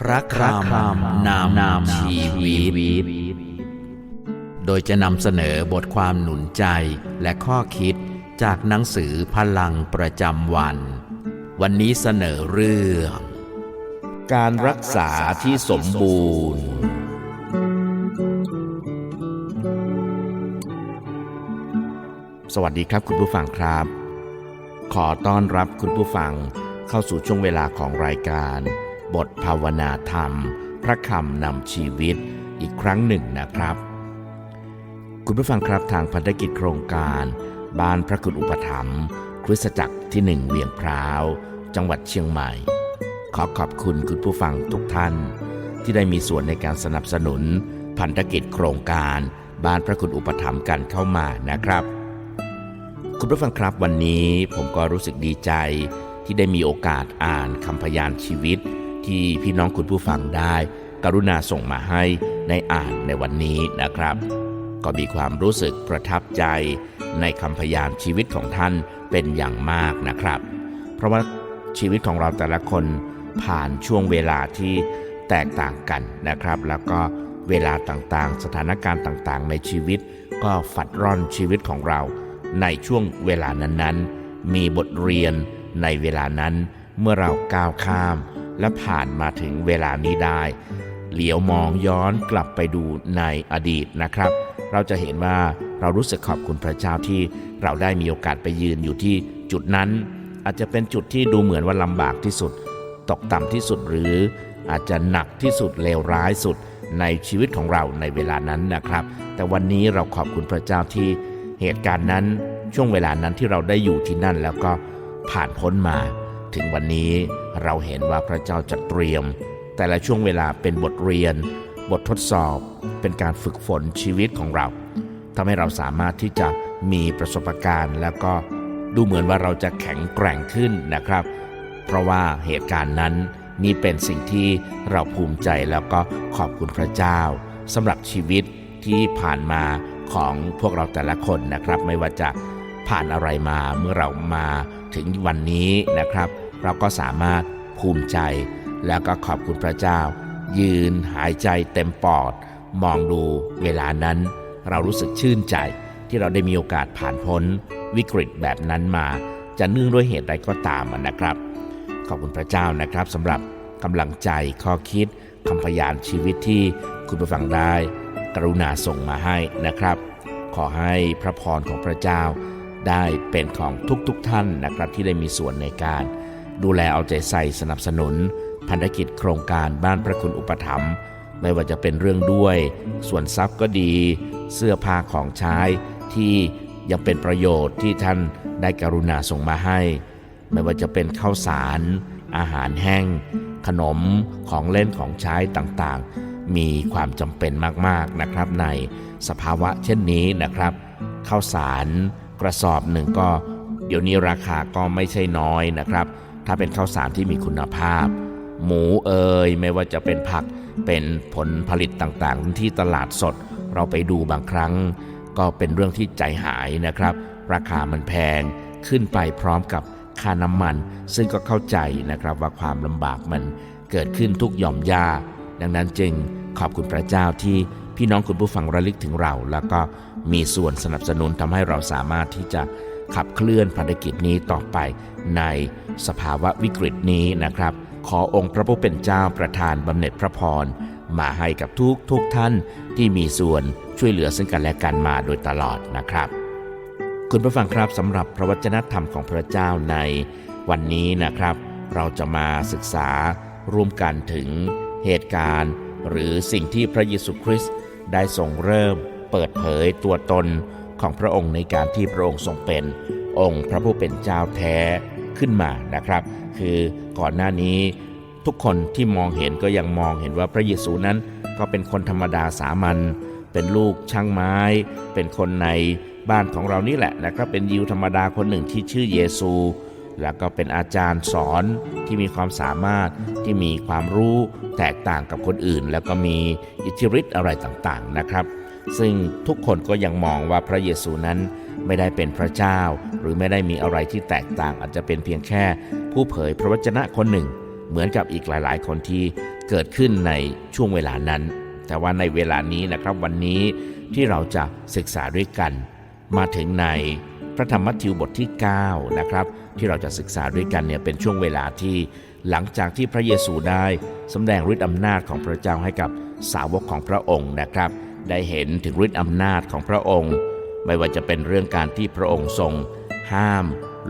พระคำนามนามชีวิต โดยจะนำเสนอบทความหนุนใจและข้อคิดจากหนังสือพลังประจำวัน วันนี้เสนอเรื่อง การรักษาที่สมบูรณ์ สวัสดีครับคุณผู้ฟังครับ ขอต้อนรับคุณผู้ฟังเข้าสู่ช่วงเวลาของรายการ บทภาวนาธรรม พระคำนำชีวิตอีกครั้งหนึ่งนะครับ คุณผู้ฟังครับทางพันธกิจโครงการ บ้านพระคุณอุปถัมภ์คริสตจักรที่หนึ่งเวียงพร้าว จังหวัดเชียงใหม่ ขอขอบคุณคุณผู้ฟังทุกท่าน ที่ได้มีส่วนในการสนับสนุนพันธกิจโครงการบ้านพระคุณอุปถัมภ์กันเข้ามานะครับ คุณผู้ฟังครับวันนี้ผมก็รู้สึกดีใจที่ได้มีโอกาสอ่านคำพยานชีวิต ที่พี่น้องคุณผู้ฟังได้ กรุณาส่งมาให้ในอ่านในวันนี้นะครับ ก็มีความรู้สึกประทับใจในคำพยานชีวิตของท่านเป็นอย่างมากนะครับ เพราะว่าชีวิตของเราแต่ละคนผ่านช่วงเวลาที่แตกต่างกันนะครับ แล้วก็เวลาต่างๆ สถานการณ์ต่างๆ ในชีวิต ก็ฝัดร่อนชีวิตของเรา ในช่วงเวลานั้นๆ มีบทเรียนในเวลานั้นเมื่อเราก้าวข้าม และผ่านมาถึงเวลานี้ได้ เหลียวมองย้อนกลับไปดูในอดีตนะครับ เราจะเห็นว่าเรารู้สึกขอบคุณพระเจ้าที่เราได้มีโอกาสไปยืนอยู่ที่จุดนั้น อาจจะเป็นจุดที่ดูเหมือนว่าลำบากที่สุด ตกต่ำที่สุดหรือ อาจจะหนักที่สุดเลวร้ายสุดในชีวิตของเราในเวลานั้นนะครับ แต่วันนี้เราขอบคุณพระเจ้าที่เหตุการณ์นั้นช่วงเวลานั้นที่เราได้อยู่ที่นั่นแล้วก็ผ่านพ้นมา ถึงวันนี้ เราเห็นว่าพระเจ้าจัดเตรียม แต่ละช่วงเวลาเป็นบทเรียน บททดสอบ เป็นการฝึกฝนชีวิตของเราทำให้เราสามารถที่จะมีประสบการณ์ แล้วก็ดูเหมือนว่าเราจะแข็งแกร่งขึ้นนะครับ เพราะว่าเหตุการณ์นั้นนี่เป็นสิ่งที่เราภูมิใจแล้วก็ขอบคุณพระเจ้าสำหรับชีวิตที่ผ่านมาของพวกเราแต่ละคนนะครับ ไม่ว่าจะผ่านอะไรมาเมื่อเรามาถึงวันนี้นะครับ เราก็สามารถภูมิใจ แล้วก็ขอบคุณพระเจ้า ยืนหายใจเต็มปอด มองดูเวลานั้น เรารู้สึกชื่นใจที่เราได้มีโอกาสผ่านพ้นวิกฤตแบบนั้นมา จะเนื่องด้วยเหตุใดก็ตามนะครับ ขอบคุณพระเจ้านะครับสำหรับกำลังใจข้อคิดคำพยานชีวิตที่คุณผู้ฟังได้ กรุณาส่งมาให้นะครับ ขอให้พระพรของพระเจ้าได้เป็นของทุกๆทท่านนะครับที่ได้มีส่วนในการ ดูแลเอาใจใส่สนับสนุนพันธกิจโครงการบ้านพระคุณอุปถัมภ์ไม่ว่าจะเป็นเรื่องด้วย ส่วนทรัพย์ก็ดี เสื้อผ้าของใช้ที่ยังเป็นประโยชน์ที่ท่านได้กรุณาส่งมาให้ ไม่ว่าจะเป็นข้าวสาร อาหารแห้ง ขนมของเล่นของใช้ต่างๆ มีความจำเป็นมากๆนะครับ ในสภาวะเช่นนี้นะครับข้าวสารกระสอบหนึ่งก็ เดี๋ยวนี้ราคาก็ไม่ใช่น้อยนะครับ ถ้าเป็นข้าวสารที่มีคุณภาพ หมูเอ่ยไม่ว่าจะเป็นผักเป็นผลผลิตต่างๆ ที่ตลาดสดเราไปดูบางครั้ง ก็เป็นเรื่องที่ใจหายนะครับ ราคามันแพงขึ้นไปพร้อมกับค่าน้ำมัน ซึ่งก็เข้าใจนะครับว่าความลำบากมันเกิดขึ้นทุกหย่อมยาดังนั้นจึงขอบคุณพระเจ้าที่พี่น้องคุณผู้ฟังระลึกถึงเรา แล้วก็มีส่วนสนับสนุนทำให้เราสามารถที่จะ ขับเคลื่อนภารกิจนี้ต่อไปในสภาวะวิกฤตนี้นะครับ ขอองค์พระผู้เป็นเจ้าประทานบำเหน็จพระพร มาให้กับทุกทุกท่านที่มีส่วนช่วยเหลือซึ่งกันและกันมาโดยตลอดนะครับ คุณผู้ฟังครับสำหรับพระวจนะธรรมของพระเจ้าในวันนี้นะครับ เราจะมาศึกษาร่วมกันถึงเหตุการณ์ หรือสิ่งที่พระเยซูคริสต์ได้ทรงเริ่มเปิดเผยตัวตน ของพระองค์ในการที่พระองค์ทรงเป็นองค์พระผู้เป็นเจ้าแท้ขึ้นมานะครับ คือก่อนหน้านี้ทุกคนที่มองเห็นก็ยังมองเห็นว่าพระเยซูนั้นก็เป็นคนธรรมดาสามัญเป็นลูกช่างไม้ เป็นคนในบ้านของเรานี่แหละนะครับเป็นยิวธรรมดาคนหนึ่งที่ชื่อเยซู แล้วก็เป็นอาจารย์สอนที่มีความสามารถที่มีความรู้แตกต่างกับคนอื่น แล้วก็มีอิทธิฤทธิ์อะไรต่างๆนะครับ ซึ่งทุกคนก็ยังมองว่าพระเยซูนั้นไม่ได้เป็นพระเจ้า หรือไม่ได้มีอะไรที่แตกต่างอาจจะเป็นเพียงแค่ผู้เผยพระวจนะคนหนึ่ง เหมือนกับอีกหลาย ๆ คนที่เกิดขึ้นในช่วงเวลานั้น แต่ว่าในเวลานี้นะครับวันนี้ที่เราจะศึกษาด้วยกัน มาถึงในพระธรรมมัทธิวบทที่ 9 นะครับ ที่เราจะศึกษาด้วยกันเนี่ยเป็นช่วงเวลาที่หลังจากที่พระเยซูได้สำแดงฤทธิ์อำนาจของพระเจ้าให้กับสาวกของพระองค์นะครับ ได้เห็นถึงฤทธิอำนาจของพระองค์ ไม่ว่าจะเป็นเรื่องการที่พระองค์ทรง ห้าม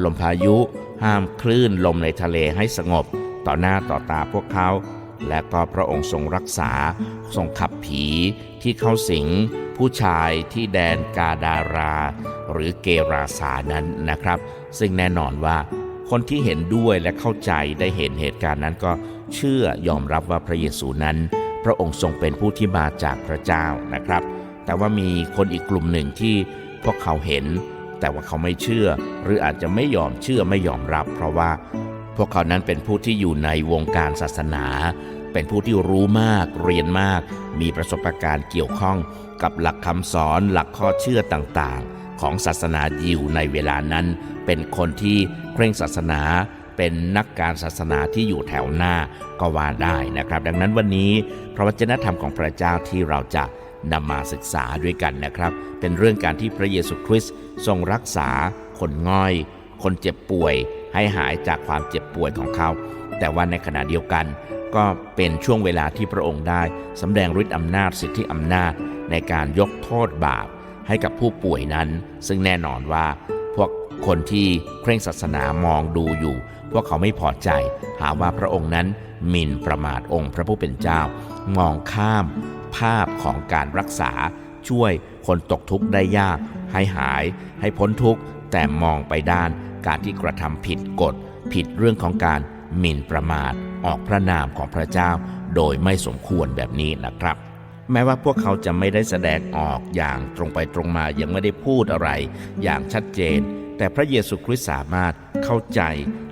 ลมพายุ ห้ามคลื่นลมในทะเลให้สงบ ต่อหน้าต่อตาพวกเขา และก็พระองค์ทรงรักษา ทรงขับผีที่เข้าสิง ผู้ชายที่แดนกาดารา หรือเกราสานั้นนะครับ ซึ่งแน่นอนว่าคนที่เห็นด้วยและเข้าใจได้เห็นเหตุการณ์นั้นก็เชื่อยอมรับว่าพระเยซูนั้น พระองค์ทรงเป็นผู้ที่มาจากพระเจ้านะครับ แต่ว่ามีคนอีกกลุ่มหนึ่งที่พวกเขาเห็น แต่ว่าเขาไม่เชื่อ หรืออาจจะไม่ยอมเชื่อไม่ยอมรับ เพราะว่าพวกเขานั้นเป็นผู้ที่อยู่ในวงการศาสนา เป็นผู้ที่รู้มาก เรียนมาก มีประสบการณ์เกี่ยวข้องกับหลักคำสอนหลักข้อเชื่อต่างๆ ของศาสนายิวในเวลานั้น เป็นคนที่เคร่งศาสนา เป็นนักการศาสนาที่อยู่แถวหน้าก็ว่าได้นะครับ ดังนั้นวันนี้พระวจนะธรรมของพระเจ้าที่เราจะนำมาศึกษาด้วยกันนะครับ เป็นเรื่องการที่พระเยซูคริสต์ทรงรักษาคนง่อย คนเจ็บป่วย ให้หายจากความเจ็บป่วยของเขา แต่ว่าในขณะเดียวกัน ก็เป็นช่วงเวลาที่พระองค์ได้สำแดงฤทธิ์อำนาจสิทธิอำนาจ ในการยกโทษบาปให้กับผู้ป่วยนั้น ซึ่งแน่นอนว่าพวกคนที่เคร่งศาสนามองดูอยู่ พวกเขาไม่พอใจ หาว่าพระองค์นั้นหมิ่นประมาทองค์พระผู้เป็นเจ้า มองข้ามภาพของการรักษา ช่วยคนตกทุกข์ได้ยาก ให้หาย ให้พ้นทุกข์ แต่มองไปด้านการที่กระทำผิดกฎ ผิดเรื่องของการหมิ่นประมาท ออกพระนามของพระเจ้า โดยไม่สมควรแบบนี้นะครับแม้ว่าพวกเขาจะไม่ได้แสดงออกอย่างตรงไปตรงมายังไม่ได้พูดอะไร อย่างชัดเจน แต่พระเยซูคริสต์สามารถเข้าใจ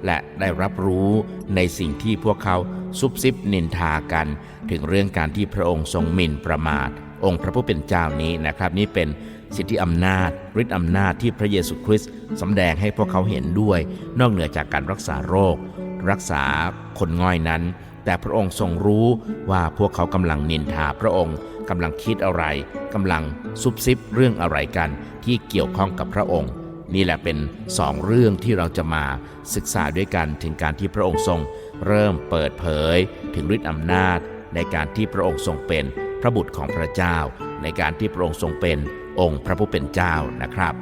และได้รับรู้ในสิ่งที่พวกเขาซุบซิบนินทากัน ถึงเรื่องการที่พระองค์ทรงหมิ่นประมาท องค์พระผู้เป็นเจ้านี้นะครับ นี่เป็นสิทธิอำนาจฤทธิอำนาจที่พระเยซูคริสต์สำแดงให้พวกเขาเห็นด้วย นอกเหนือจากการรักษาโรค รักษาคนง่อยนั้น แต่พระองค์ทรงรู้ว่าพวกเขากำลังนินทาพระองค์กำลังคิดอะไรกำลังซุบซิบเรื่องอะไรกันที่เกี่ยวข้องกับพระองค์ นี่แหละเป็นสองเรื่องที่เราจะมาศึกษาด้วยกันถึงการที่พระองค์ทรงเริ่มเปิดเผย ถึงฤทธิอำนาจ ในการที่พระองค์ทรงเป็นพระบุตรของพระเจ้า ในการที่พระองค์ทรงเป็นองค์พระผู้เป็นเจ้านะครับ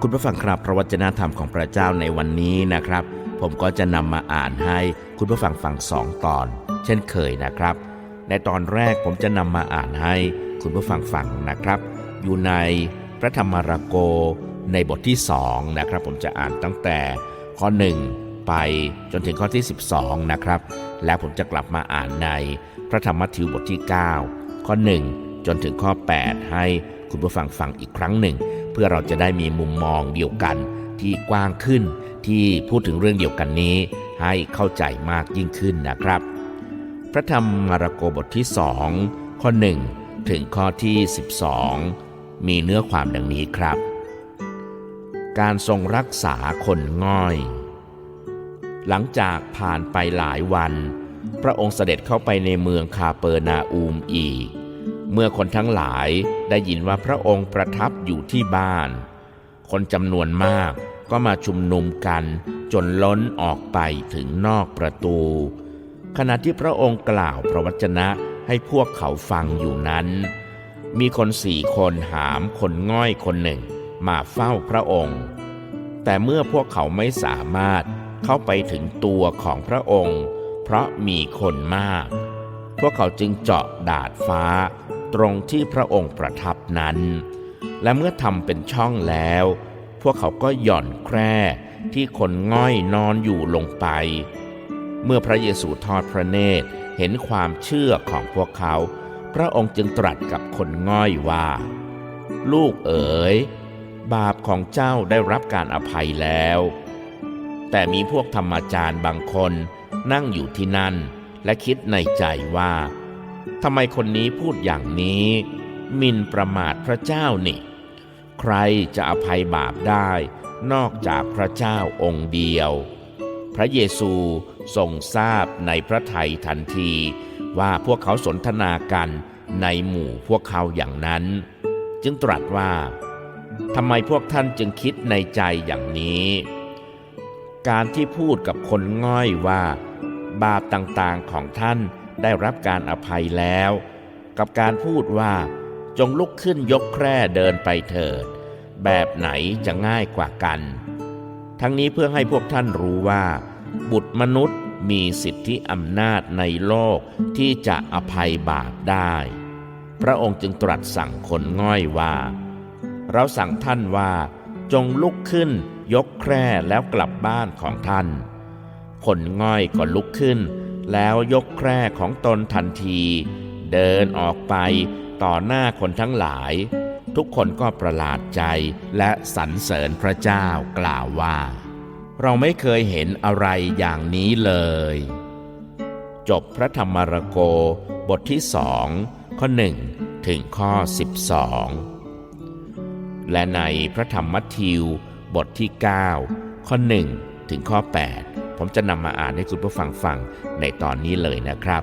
คุณผู้ฟังครับพระวจนะธรรมของพระเจ้าในวันนี้นะครับ ผมก็จะนำมาอ่านให้คุณผู้ฟังฟังสองตอน เช่นเคยนะครับ ในตอนแรกผมจะนำมาอ่านให้คุณผู้ฟังฟังนะครับ อยู่ในพระธรรมารโก ในบทที่2นะครับผมจะอ่านตั้งแต่ข้อ 1 ไปจนถึงข้อที่ 12 นะครับ แล้วผมจะกลับมาอ่านในพระธรรมมัทธิวบทที่ 9 ข้อ 1 จนถึงข้อ 8 ให้คุณผู้ฟังฟังอีกครั้งหนึ่ง เพื่อเราจะได้มีมุมมองเดียวกันที่กว้างขึ้นที่พูดถึงเรื่องเดียวกันนี้ ให้เข้าใจมากยิ่งขึ้นนะครับ พระธรรมมาระโกบทที่สองข้อ 1 ถึงข้อที่ 12 มีเนื้อความดังนี้ครับ การทรงรักษาคนง่อย หลังจากผ่านไปหลายวัน พระองค์เสด็จเข้าไปในเมืองคาเปอร์นาอูมอีก เมื่อคนทั้งหลายได้ยินว่าพระองค์ประทับอยู่ที่บ้าน คนจำนวนมากก็มาชุมนุมกันจนล้นออกไปถึงนอกประตู ขณะที่พระองค์กล่าวพระวจนะให้พวกเขาฟังอยู่นั้น มีคนสี่คนหามคนง่อยคนหนึ่ง มาเฝ้าพระองค์ แต่เมื่อพวกเขาไม่สามารถเข้าไปถึงตัวของพระองค์ เพราะมีคนมาก พวกเขาจึงเจาะดาดฟ้า ตรงที่พระองค์ประทับนั้น และเมื่อทำเป็นช่องแล้ว พวกเขาก็หย่อนแคร่ที่คนง่อยนอนอยู่ลงไป เมื่อพระเยซูทอดพระเนตรเห็นความเชื่อของพวกเขา พระองค์จึงตรัสกับคนง่อยว่า ลูกเอ๋ย บาปของเจ้าได้รับการอภัยแล้ว แต่มีพวกธรรมจารย์บางคนนั่งอยู่ที่นั่น และคิดในใจว่าทำไมคนนี้พูดอย่างนี้มินประมาทพระเจ้านี่ ใครจะอภัยบาปได้นอกจากพระเจ้าองค์เดียว พระเยซูทรงทราบในพระทัยทันทีว่าพวกเขาสนทนากันในหมู่พวกเขาอย่างนั้น จึงตรัสว่า ทำไมพวกท่านจึงคิดในใจอย่างนี้ การที่พูดกับคนง่อยว่า บาปต่างๆของท่านได้รับการอภัยแล้ว กับการพูดว่า จงลุกขึ้นยกแคร่เดินไปเถิด แบบไหนจะง่ายกว่ากัน ทั้งนี้เพื่อให้พวกท่านรู้ว่า บุตรมนุษย์มีสิทธิอำนาจในโลกที่จะอภัยบาปได้ พระองค์จึงตรัสสั่งคนง่อยว่า เราสั่งท่านว่าจงลุกขึ้น ยกแคร่แล้วกลับบ้านของท่าน คนง่อยก็ลุกขึ้น แล้วยกแคร่ของตนทันที เดินออกไปต่อหน้าคนทั้งหลาย ทุกคนก็ประหลาดใจและสรรเสริญพระเจ้ากล่าวว่า เราไม่เคยเห็นอะไรอย่างนี้เลย จบพระธรรมรโกบทที่สองข้อหนึ่งถึงข้อ 12 และในพระธรรมมัทธิว บทที่ 9 ข้อ 1 ถึงข้อ 8 ผมจะนำมาอ่านให้คุณผู้ฟังฟังในตอนนี้เลยนะครับ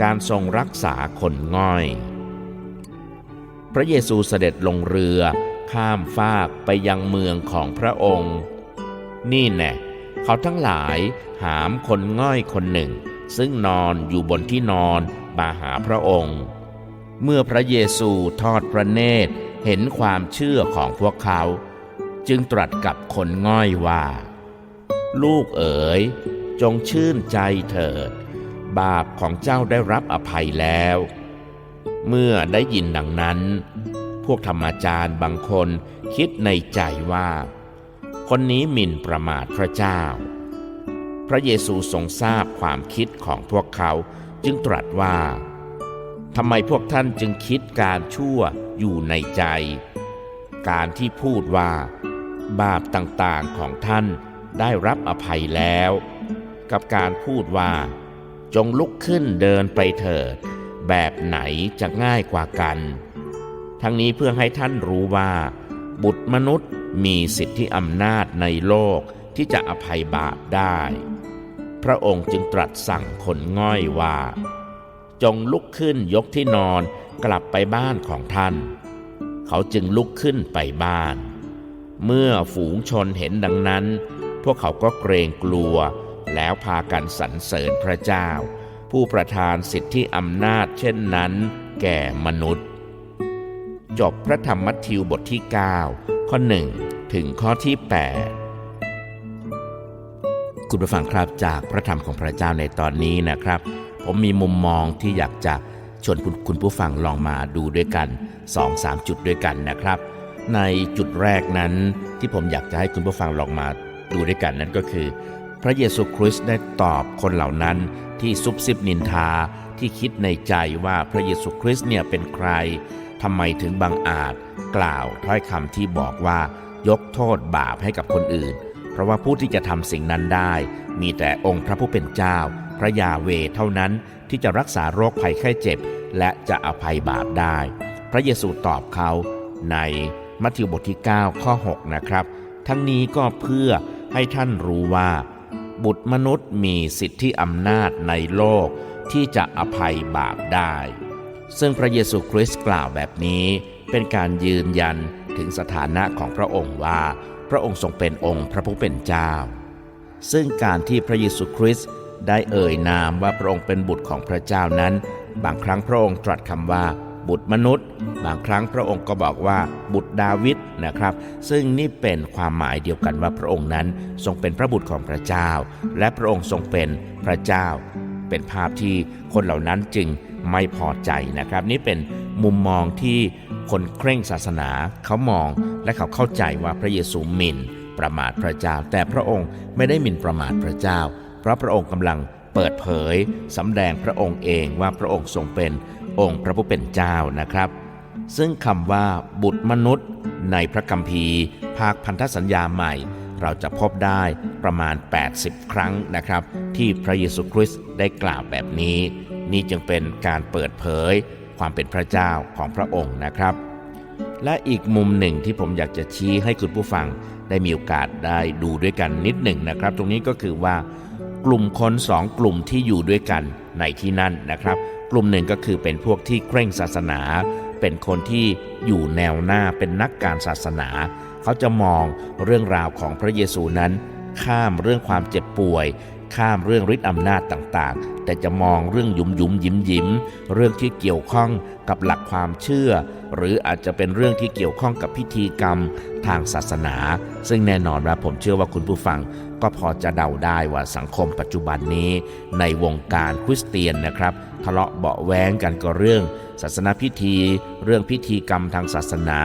การทรงรักษาคนง่อย พระเยซูเสด็จลงเรือข้ามฟากไปยังเมืองของพระองค์ นี่แน่เขาทั้งหลายหามคนง่อยคนหนึ่ง ซึ่งนอนอยู่บนที่นอนมาหาพระองค์ เมื่อพระเยซูทอดพระเนตร เห็นความเชื่อของพวกเขา จึงตรัสกับคนง่อยว่า ลูกเอ๋ย จงชื่นใจเถิด บาปของเจ้าได้รับอภัยแล้ว เมื่อได้ยินดังนั้น พวกธรรมจารย์บางคนคิดในใจว่า คนนี้หมิ่นประมาทพระเจ้า พระเยซูทรงทราบความคิดของพวกเขาจึงตรัสว่าทำไมพวกท่านจึงคิดการชั่ว อยู่ในใจ การที่พูดว่า บาปต่างๆของท่านได้รับอภัยแล้ว กับการพูดว่า จงลุกขึ้นเดินไปเถิด แบบไหนจะง่ายกว่ากัน ทั้งนี้เพื่อให้ท่านรู้ว่า บุตรมนุษย์มีสิทธิอำนาจในโลกที่จะอภัยบาปได้ พระองค์จึงตรัสสั่งคนง่อยว่า จงลุกขึ้นยกที่นอนกลับไปบ้านของท่าน เขาจึงลุกขึ้นไปบ้าน เมื่อฝูงชนเห็นดังนั้น พวกเขาก็เกรงกลัว แล้วพากันสรรเสริญพระเจ้า ผู้ประทานสิทธิอำนาจเช่นนั้น แก่มนุษย์ จบพระธรรมมัทธิวบทที่ 9 ข้อ 1 ถึงข้อที่ 8คุณผู้ฟังครับจากพระธรรมของพระเจ้าในตอนนี้นะครับ ผมมีมุมมองที่อยากจะชวนคุณคุณผู้ฟังลองมาดูด้วยกัน 2-3 จุดด้วยกันนะครับ ในจุดแรกนั้นที่ผมอยากจะให้คุณผู้ฟังลองมาดูด้วยกันนั้นก็คือ พระเยซูคริสต์ได้ตอบคนเหล่านั้นที่ซุบซิบนินทาที่คิดในใจว่าพระเยซูคริสต์เนี่ยเป็นใครทำไมถึงบังอาจกล่าวถ้อยคำที่บอกว่ายกโทษบาปให้กับคนอื่น ราะว่าผู้ที่จะทำสิ่งนั้นได้ มีแต่องค์พระผู้เป็นเจ้า พระยาเวเท่านั้นที่จะรักษาโรคภัยไข้เจ็บ และจะอภัยบาปได้ พระเยซูตอบเขาในมัทธิวบทที่ 9 ข้อ 6 นะครับ ทั้งนี้ก็เพื่อให้ท่านรู้ว่า บุตรมนุษย์มีสิทธิอำนาจในโลกที่จะอภัยบาปได้ ซึ่งพระเยซูคริสต์กล่าวแบบนี้ เป็นการยืนยันถึงสถานะของพระองค์ว่า พระองค์ทรงเป็นองค์พระผู้เป็นเจ้า ซึ่งการที่พระเยซูคริสต์ได้เอ่ยนามว่าพระองค์เป็นบุตรของพระเจ้านั้น บางครั้งพระองค์ตรัสคำว่า บุตรมนุษย์ บางครั้งพระองค์ก็บอกว่าบุตรดาวิดนะครับ ซึ่งนี่เป็นความหมายเดียวกันว่าพระองค์นั้นทรงเป็นพระบุตรของพระเจ้า และพระองค์ทรงเป็นพระเจ้า เป็นภาพที่คนเหล่านั้นจึง ไม่พอใจนะครับ นี่เป็นมุมมองที่คนเคร่งศาสนาเขามองและเขาเข้าใจว่าพระเยซูหมิ่นประมาทพระเจ้า แต่พระองค์ไม่ได้หมิ่นประมาทพระเจ้า เพราะพระองค์กำลังเปิดเผยสำแดงพระองค์เองว่าพระองค์ทรงเป็นองค์พระผู้เป็นเจ้านะครับ ซึ่งคำว่าบุตรมนุษย์ ในพระคัมภีร์ ภาคพันธสัญญาใหม่ เราจะพบได้ประมาณ 80 ครั้งนะครับ ที่พระเยซูคริสต์ได้กล่าวแบบนี้ นี่จึงเป็นการเปิดเผยความเป็นพระเจ้าของพระองค์นะครับ และอีกมุมหนึ่งที่ผมอยากจะชี้ให้คุณผู้ฟังได้มีโอกาสได้ดูด้วยกันนิดหนึ่งนะครับ ตรงนี้ก็คือว่ากลุ่มคนสองกลุ่มที่อยู่ด้วยกันในที่นั่นนะครับ กลุ่มหนึ่งก็คือเป็นพวกที่เคร่งศาสนา เป็นคนที่อยู่แนวหน้าเป็นนักการศาสนา เขาจะมองเรื่องราวของพระเยซูนั้น ข้ามเรื่องความเจ็บป่วย ข้ามเรื่องฤทธิ์อำนาจต่างๆ แต่จะมองเรื่องหยุมหยุมยิ้มยิ้มเรื่องที่เกี่ยวข้องกับหลักความเชื่อ หรืออาจจะเป็นเรื่องที่เกี่ยวข้องกับพิธีกรรมทางศาสนา ซึ่งแน่นอนว่าผมเชื่อว่าคุณผู้ฟังก็พอจะเดาได้ว่าสังคมปัจจุบันนี้ ในวงการคริสเตียนนะครับ ทะเลาะเบาแว้งกันก็เรื่อง ศาสนาพิธี เรื่องพิธีกรรมทางศาสนา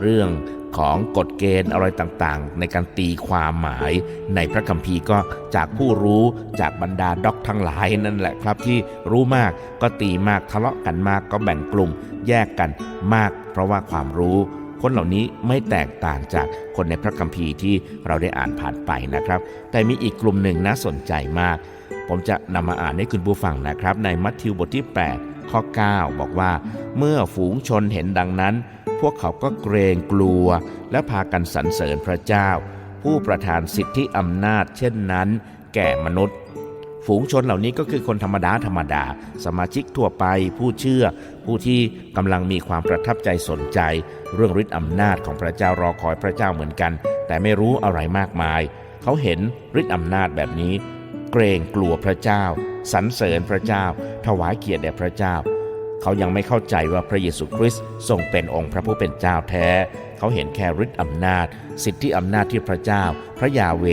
เรื่อง ของกฎเกณฑ์อะไรต่างๆ ในการตีความหมายในพระคัมภีร์ก็จากผู้รู้จากบรรดาด็อกทั้งหลายนั่นแหละครับที่รู้มากก็ตีมากทะเลาะกันมากก็แบ่งกลุ่มแยกกันมาก เพราะว่าความรู้ คนเหล่านี้ไม่แตกต่างจากคนในพระคัมภีร์ที่เราได้อ่านผ่านไปนะครับ แต่มีอีกกลุ่มหนึ่งน่าสนใจมาก ผมจะนำมาอ่านให้คุณผู้ฟังนะครับ ในมัทธิวบทที่ 8 ข้อ 9 บอกว่า เมื่อฝูงชนเห็นดังนั้น พวกเขาก็เกรงกลัว และพากันสรรเสริญพระเจ้า ผู้ประทานสิทธิอำนาจ เช่นนั้น แก่มนุษย์ ฝูงชนเหล่านี้ก็คือคนธรรมดาธรรมดา สมาชิกทั่วไป ผู้เชื่อ ผู้ที่กำลังมีความประทับใจสนใจ เรื่องฤทธิ์อำนาจของพระเจ้ารอคอยพระเจ้าเหมือนกัน แต่ไม่รู้อะไรมากมาย เขาเห็นฤทธิ์อำนาจแบบนี้ เกรงกลัวพระเจ้าสรรเสริญพระเจ้า ถวายเกียรติแด่พระเจ้า เขายังไม่เข้าใจว่าพระเยซูคริสต์ทรงเป็นองค์พระผู้เป็นเจ้าแท้ เขาเห็นแค่ฤทธิ์อำนาจ สิทธิอำนาจที่พระเจ้า พระยาเว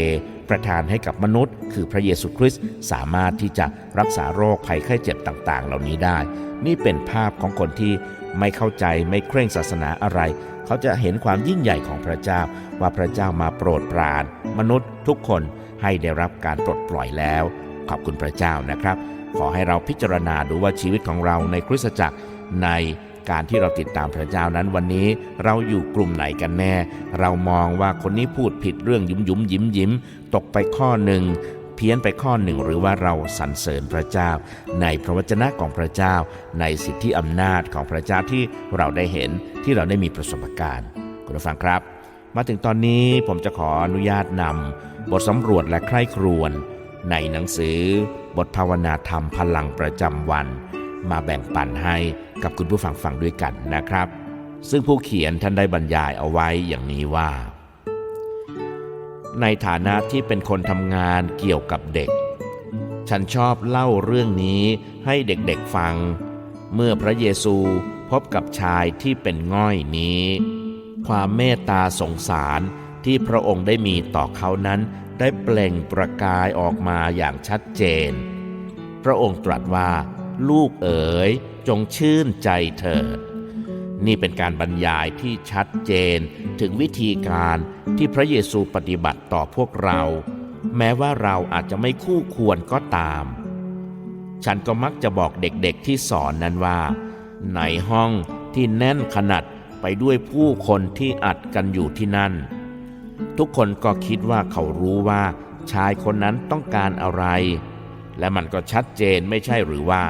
ประทานให้กับมนุษย์ คือพระเยซูคริสต์สามารถที่จะรักษาโรคภัยไข้เจ็บต่าง ๆ เหล่านี้ได้ นี่เป็นภาพของคนที่ไม่เข้าใจไม่เคร่งศาสนาอะไร เขาจะเห็นความยิ่งใหญ่ของพระเจ้า ว่าพระเจ้ามาโปรดปราน มนุษย์ทุกคนให้ได้รับการปลดปล่อยแล้ว ขอบคุณพระเจ้านะครับ ขอให้เราพิจารณาดูว่าชีวิตของเราในคริสตจักรในการที่เราติดตามพระเจ้านั้นวันนี้เราอยู่กลุ่มไหนกันแน่ เรามองว่าคนนี้พูดผิดเรื่องยิ้มยิ้มยิ้มยิ้มตกไปข้อหนึ่งเพี้ยนไปข้อหนึ่งหรือว่าเราสรรเสริญพระเจ้า ในพระวจนะของพระเจ้า ในสิทธิอำนาจของพระเจ้าที่เราได้เห็นที่เราได้มีประสบการณ์คุณผู้ฟังครับ มาถึงตอนนี้ผมจะขออนุญาตนำบทสำรวจและใคร่ครวญ ในหนังสือบทภาวนาธรรมพลังประจำวัน มาแบ่งปันให้กับคุณผู้ฟังฟังด้วยกันนะครับ ซึ่งผู้เขียนท่านได้บรรยายเอาไว้อย่างนี้ว่า ในฐานะที่เป็นคนทำงานเกี่ยวกับเด็ก ฉันชอบเล่าเรื่องนี้ให้เด็กๆฟัง เมื่อพระเยซูพบกับชายที่เป็นง่อยนี้ ความเมตตาสงสารที่พระองค์ได้มีต่อเขานั้น ได้เปล่งประกายออกมาอย่างชัดเจน พระองค์ตรัสว่า ลูกเอ๋ยจงชื่นใจเถิด นี่เป็นการบรรยายที่ชัดเจนถึงวิธีการที่พระเยซูปฏิบัติต่อพวกเรา แม้ว่าเราอาจจะไม่คู่ควรก็ตาม ฉันก็มักจะบอกเด็กๆที่สอนนั้นว่า ในห้องที่แน่นขนาดไปด้วยผู้คนที่อัดกันอยู่ที่นั่น ทุกคนก็คิดว่าเขารู้ว่าชายคนนั้นต้องการอะไร และมันก็ชัดเจนไม่ใช่หรือว่า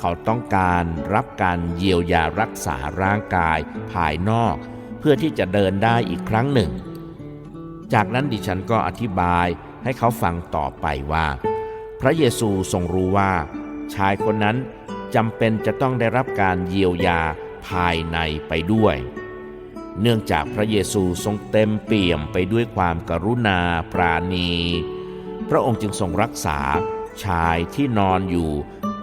เขาต้องการรับการเยียวยารักษาร่างกายภายนอก เพื่อที่จะเดินได้อีกครั้งหนึ่ง จากนั้นดิฉันก็อธิบายให้เขาฟังต่อไปว่า พระเยซูทรงรู้ว่า ชายคนนั้นจำเป็นจะต้องได้รับการเยียวยาภายในไปด้วย เนื่องจากพระเยซูทรงเต็มเปี่ยมไปด้วยความกรุณาปราณี พระองค์จึงทรงรักษาชายที่นอนอยู่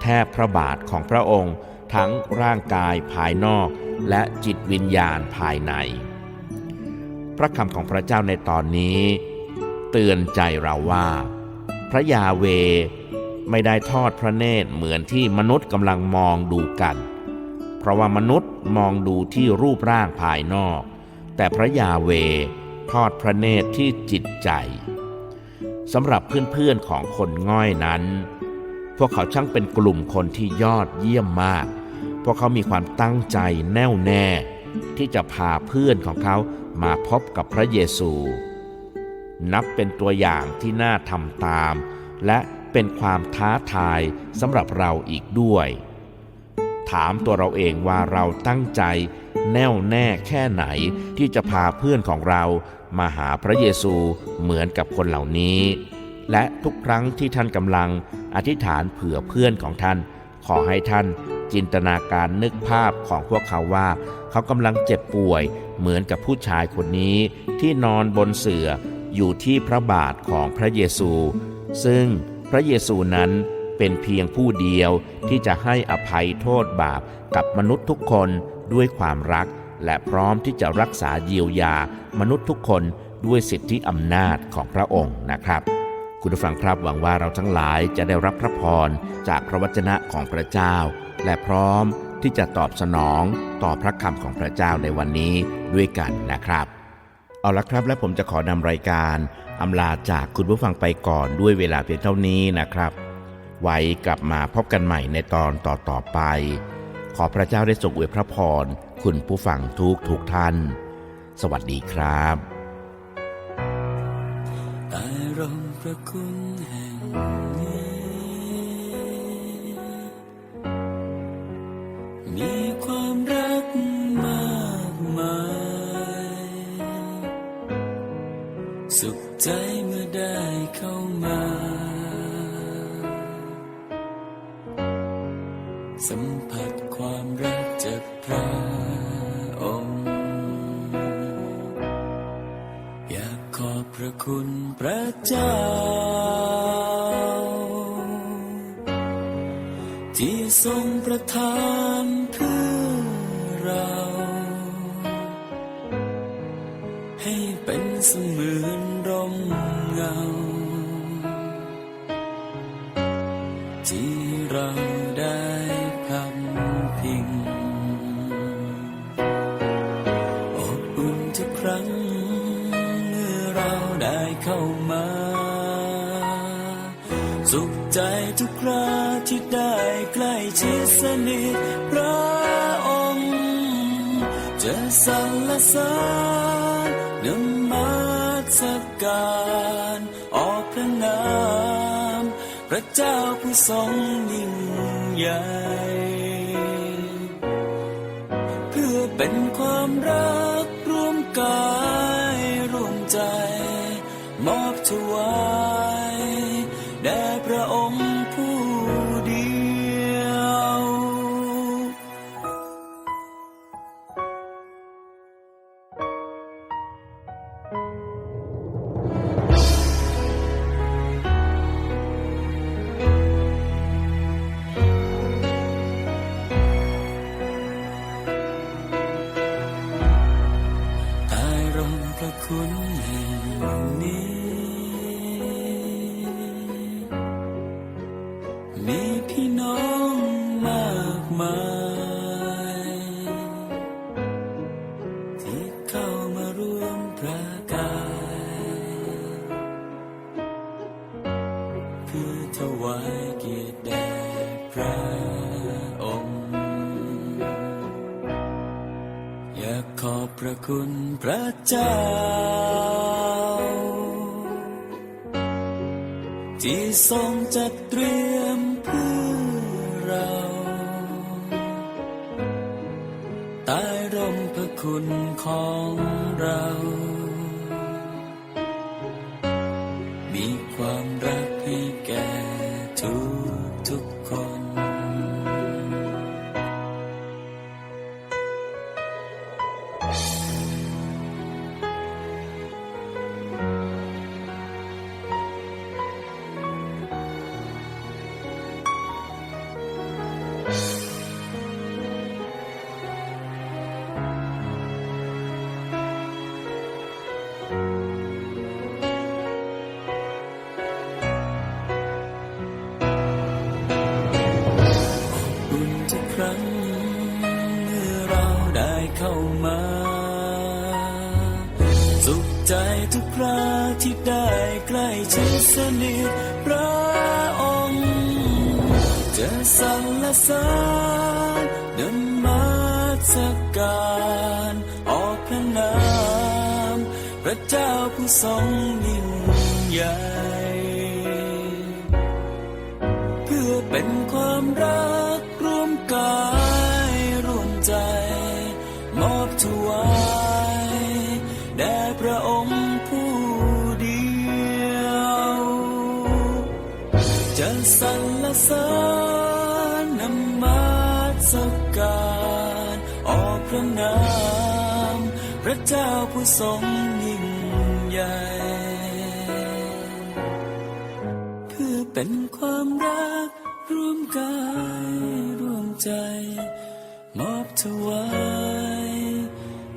แทบพระบาทของพระองค์ทั้งร่างกายภายนอกและจิตวิญญาณภายใน พระคำของพระเจ้าในตอนนี้ เตือนใจเราว่า พระยาเวไม่ได้ทอดพระเนตรเหมือนที่มนุษย์กำลังมองดูกัน ราะว่ามนุษย์มองดูที่รูปร่างภายนอก แต่พระยาเวทอดพระเนตรที่จิตใจสำหรับเพื่อนๆของคนง่อยนั้น พวกเขาช่างเป็นกลุ่มคนที่ยอดเยี่ยมมาก พวกเขามีความตั้งใจแน่วแน่ ที่จะพาเพื่อนของเขามาพบกับพระเยซู นับเป็นตัวอย่างที่น่าทำตาม และเป็นความท้าทายสำหรับเราอีกด้วย ถามตัวเราเองว่าเราตั้งใจ แน่วแน่แค่ไหนที่จะพาเพื่อนของเรามาหาพระเยซูเหมือนกับคนเหล่านี้ และทุกครั้งที่ท่านกำลังอธิษฐานเผื่อเพื่อนของท่าน ขอให้ท่านจินตนาการนึกภาพของพวกเขาว่า เขากำลังเจ็บป่วยเหมือนกับผู้ชายคนนี้ที่นอนบนเสื่ออยู่ที่พระบาทของพระเยซู ซึ่งพระเยซูนั้น เป็นเพียงผู้เดียวที่จะให้อภัยโทษบาปกับมนุษย์ทุกคนด้วยความรัก และพร้อมที่จะรักษาเยียวยา มนุษย์ทุกคนด้วยสิทธิอำนาจของพระองค์นะครับ คุณผู้ฟังครับหวังว่าเราทั้งหลายจะได้รับพระพรจากพระวจนะของพระเจ้า และพร้อมที่จะตอบสนองต่อพระคำของพระเจ้าในวันนี้ด้วยกันนะครับ เอาละครับและผมจะขอนำรายการอำลาจากคุณผู้ฟังไปก่อนด้วยเวลาเพียงเท่านี้นะครับ ไว้กลับมาพบกันใหม่ในตอนต่อๆไป ขอพระเจ้าได้ทรงอวยพระพร คุณผู้ฟังทุกทุกท่าน สวัสดีครับแต่รมพระคุณแห่ง ที่ทรงประทานเพื่อเรา ให้เป็นเสมือนร่มเงา ที่เราได้พักพิงอบอุ่นทุกครั้งเมื่อเราได้เข้ามา สุขใจทุกคราที่ได้ ใกล้ชิสนิทพระองค์จะสรรเสริญนมัสการออกพระนามพระเจ้าผู้ทรงยิ่งใหญ่เพื่อเป็นความรักร่วมกายร่วมใจ มอบถวาย พระกายเพื่อถวายเกียรติแด่พระองค์ อยากขอบพระคุณพระเจ้า ที่ทรงจัดเตรียมเพื่อเราใต้ร่มพระคุณของ เป็นความรักร่วมกายร่วมใจ มอบถวายแด่พระองค์ผู้เดียวจะสรรเสริญนมัสการออกพระนาม พระเจ้าผู้ทรง กายร่วมใจ มอบถวาย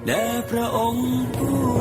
แด่พระองค์ผู้